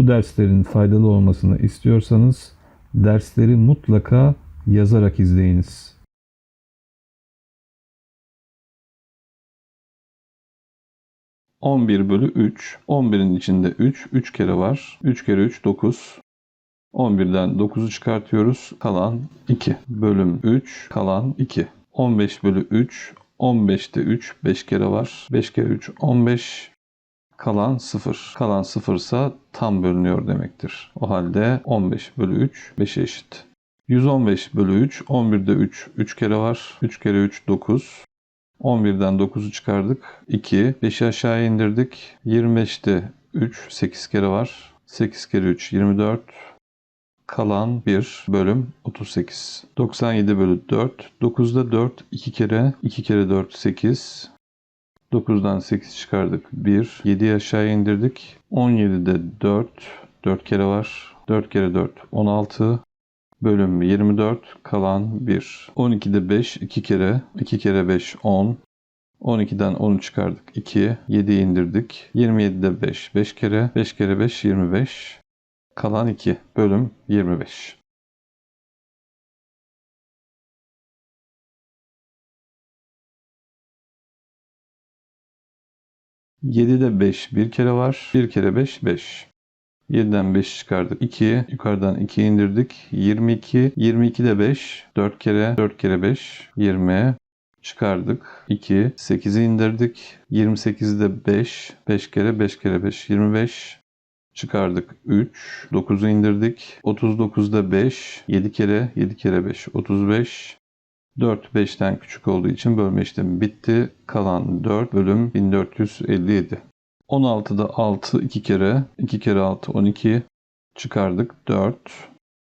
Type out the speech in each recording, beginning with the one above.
Bu derslerin faydalı olmasını istiyorsanız dersleri mutlaka yazarak izleyiniz. On bir bölü 3. 11'in içinde 3. 3 kere var. 3 kere 3 9. 11'den 9'u çıkartıyoruz. Kalan 2. Bölüm 3. Kalan 2. 15 bölü 3. 15'te 3. 5 kere var. 5 kere 3 15. Kalan 0. Kalan 0 ise tam bölünüyor demektir. O halde 15 bölü 3 5'e eşit. 115 bölü 3. 11'de 3. 3 kere var. 3 kere 3 9. 11'den 9'u çıkardık. 2. 5'i aşağıya indirdik. 25'te 3. 8 kere var. 8 kere 3 24. Kalan 1 bölüm 38. 97 bölü 4. 9'da 4 2 kere. 2 kere 4 8. 9'dan 8 çıkardık 1. 7'yi aşağıya indirdik. 17'de 4. 4 kere var. 4 kere 4 16. Bölüm 24 kalan 1. 12'de 5 2 kere. 2 kere 5 10. 12'den 10'u çıkardık 2. 7'yi indirdik. 27'de 5 5 kere. 5 kere 5 25. Kalan 2 bölüm 25. Yedide 5 bir kere var. 1 kere 5 5. 7'den 5 çıkardık. 2. Yukarıdan 2 indirdik. 22. 22'de 5. 4 kere 4 kere 5. 20. Çıkardık. 2. 8'i indirdik. 28'de 5. 5 kere 5 kere 5. 25. Çıkardık 3. 9'u indirdik. 39'da 5. 7 kere 7 kere 5. 35. 4 5'ten küçük olduğu için bölme işlemi bitti. Kalan 4 bölüm 1457. 16'da 6 2 kere. 2 kere 6 12. Çıkardık 4.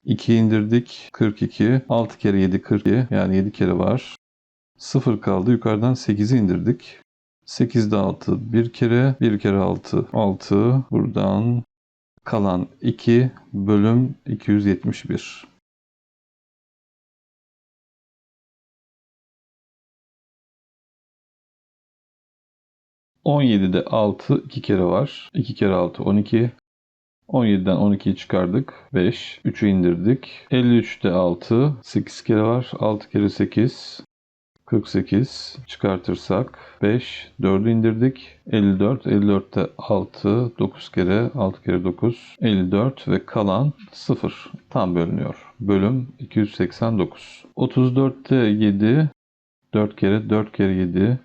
2 indirdik 42. 6 kere 7 42. Yani 7 kere var. 0 kaldı. Yukarıdan 8'i indirdik. 8'de 6 bir kere. 1 kere 6 6. Buradan kalan 2 bölüm 271. On yedide 6 2 kere var. 2 kere 6 12. 17'den 12'yi çıkardık. 5. 3'ü indirdik. 53'te 6 8 kere var. 6 kere 8 48 çıkartırsak 5 4'ü indirdik. 54 54'te 6 9 kere 6 kere 9 54 ve kalan 0 tam bölünüyor. Bölüm 289. 34'te 7 4 kere 4 kere 7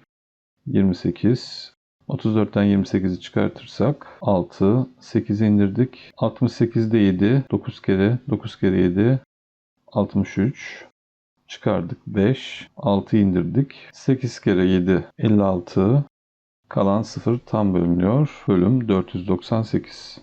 28 34'ten 28'i çıkartırsak 6 8'i indirdik. 68'de 7 9 kere 9 kere 7 63 çıkardık 5 6 indirdik. 8 kere 7 56 kalan 0 tam bölünüyor. Bölüm 498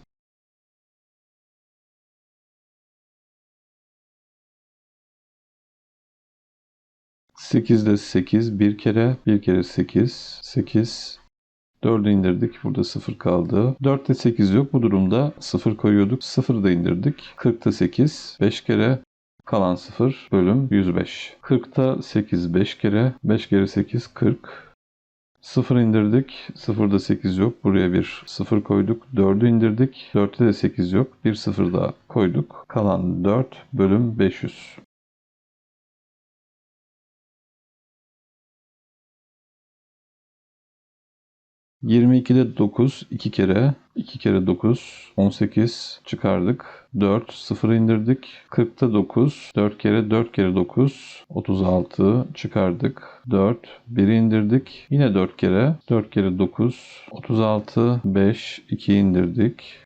8'de 8 bir kere 1 kere 8 8 4'ü indirdik. Burada 0 kaldı. 4'te 8 yok. Bu durumda 0 koyuyorduk. 0'ı da indirdik. 40'ta 8 5 kere Kalan 0 bölüm 105. 40'ta 8 5 kere. 5 kere 8 40. 0 indirdik. 0'da 8 yok. Buraya bir 0 koyduk. 4'ü indirdik. 4'te de 8 yok. Bir 0 daha koyduk. Kalan 4 bölüm 500. Yirmi ikide 9 2 kere 2 kere 9 18 çıkardık. 4 0 indirdik. 40'ta 9 4 kere 4 kere 9 36 çıkardık. 4 1 indirdik. Yine 4 kere 4 kere 9 36 5 2 indirdik.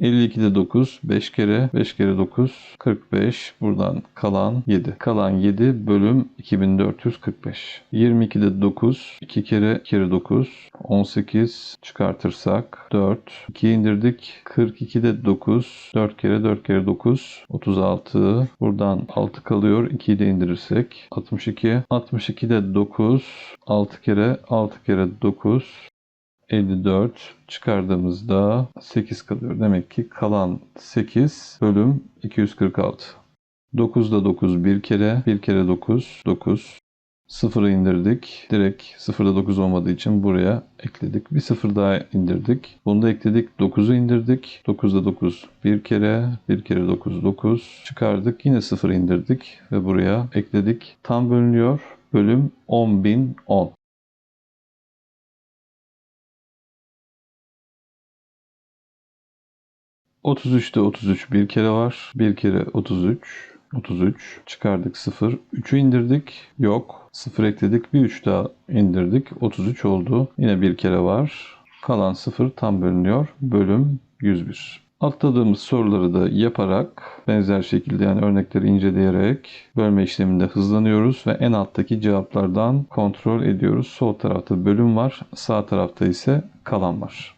52'de 9, 5 kere, 5 kere 9, 45. Buradan kalan 7. Kalan 7 bölüm 2445. 22'de 9, 2 kere, 2 kere 9, 18 çıkartırsak 4. 2 indirdik. 42'de 9, 4 kere, 4 kere 9, 36. Buradan 6 kalıyor. 2'yi de indirirsek 62. 62'de 9, 6 kere, 6 kere 9, 54 çıkardığımızda 8 kalıyor. Demek ki kalan 8 bölüm 246. 9'da 9 bir kere. 1 kere 9 9. Sıfırı indirdik. Direkt sıfırda 9 olmadığı için buraya ekledik. Bir sıfır daha indirdik. Bunu da ekledik. 9'u indirdik. 9'da 9 bir kere. Bir kere 9 9. Çıkardık. Yine sıfır indirdik. Ve buraya ekledik. Tam bölünüyor. Bölüm 10.010. ...33'te 33 bir kere var. Bir kere 33. 33. Çıkardık 0. 3'ü indirdik. Yok. 0 ekledik. Bir 3 daha indirdik. 33 oldu. Yine bir kere var. Kalan 0 tam bölünüyor. Bölüm 101. Atladığımız soruları da yaparak benzer şekilde yani örnekleri inceleyerek bölme işleminde hızlanıyoruz ve en alttaki cevaplardan kontrol ediyoruz. Sol tarafta bölüm var, sağ tarafta ise kalan var.